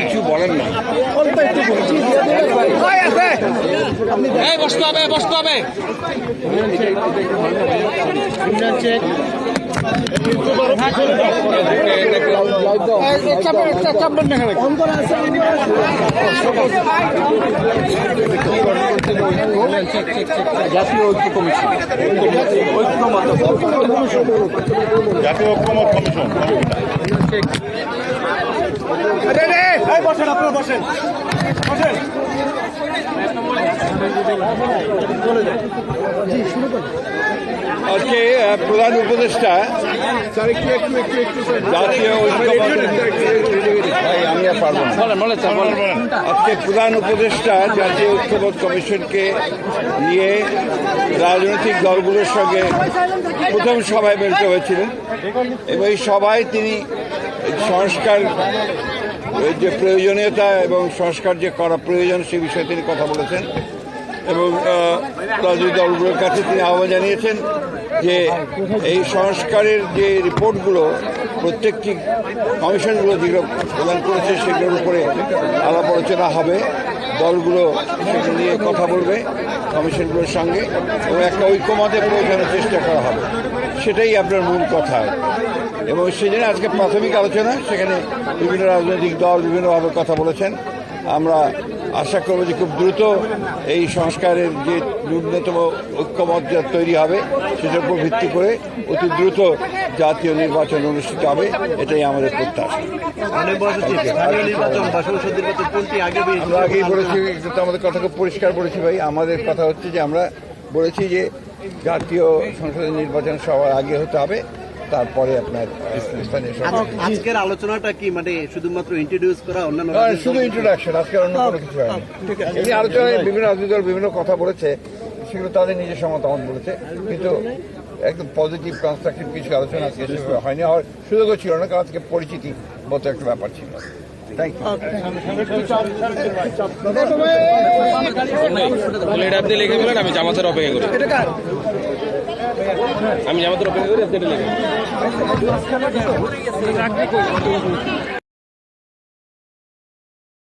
কিছু বলেন না বসতে হবে। বসতে হবে জাতীয় ঐক্য কমিশন। জাতীয় ঐক্যমত কমিশন আজকে আহ, প্রধান উপদেষ্টা জাতীয় ঐক্যমত ভাই, আমি আর আজকে প্রধান উপদেষ্টা জাতীয় ঐক্যমত কমিশনকে নিয়ে রাজনৈতিক দলগুলোর সঙ্গে প্রথম সভায় মিলিত হয়েছিলেন। এবং এই সভায় তিনি সংস্কার এর যে প্রয়োজনীয়তা এবং সংস্কার যে করা প্রয়োজন সে বিষয়ে তিনি কথা বলেছেন। এবং রাজনৈতিক দলগুলোর কাছে তিনি আহ্বান জানিয়েছেন যে এই সংস্কারের যে রিপোর্টগুলো, প্রত্যেকটি কমিশনগুলো যেগুলো প্রদান করেছে, সেগুলোর উপরে আলাপ আলোচনা হবে। দলগুলো সেগুলো নিয়ে কথা বলবে কমিশনগুলোর সঙ্গে এবং একটা ঐক্যমতে পৌঁছানোর চেষ্টা করা হবে। সেটাই আপনার মূল কথা। এবং সেই জন্য আজকে প্রাথমিক আলোচনা সেখানে বিভিন্ন রাজনৈতিক দল বিভিন্নভাবে কথা বলেছেন। আমরা আশা করব যে খুব দ্রুত এই সংস্কারের যে ন্যূনতম ঐক্যমত যা তৈরি হবে সেটার উপর ভিত্তি করে অতি দ্রুত জাতীয় নির্বাচন অনুষ্ঠিত হবে এটাই আমাদের প্রত্যাশা। আগে আমরা আগেই বলেছি আমাদের কথা খুব পরিষ্কার বলেছি ভাই। আমাদের কথা হচ্ছে যে আমরা বলেছি যে জাতীয় সংসদের নির্বাচন সবার আগে হতে হবে। তারপরে আপনার আজকের আলোচনাটা কি মানে শুধুমাত্র ইন্ট্রোডিউস করা অন্যান্য না, শুধু ইন্ট্রোডাকশন আজকে অন্য কোনো কিছু হয়নি এমনি আলোচনায় বিভিন্ন রাজনৈতিক দল বিভিন্ন কথা বলেছে সেগুলো তাদের নিজস্ব মতামত বলেছে কিন্তু একদম পজিটিভ কনস্ট্রাকটিভ কিছু আলোচনা আজকে হয়নি হওয়ার সুযোগও ছিল না কারণ আজকে পরিচিতি মতো একটা ব্যাপার ছিল থ্যাংক ইউ প্লেট আপনি লিখে বলেন আমি জামাতের অপেক্ষা করি আমি জামাতের অপেক্ষা করি আজকে এটা লিখে।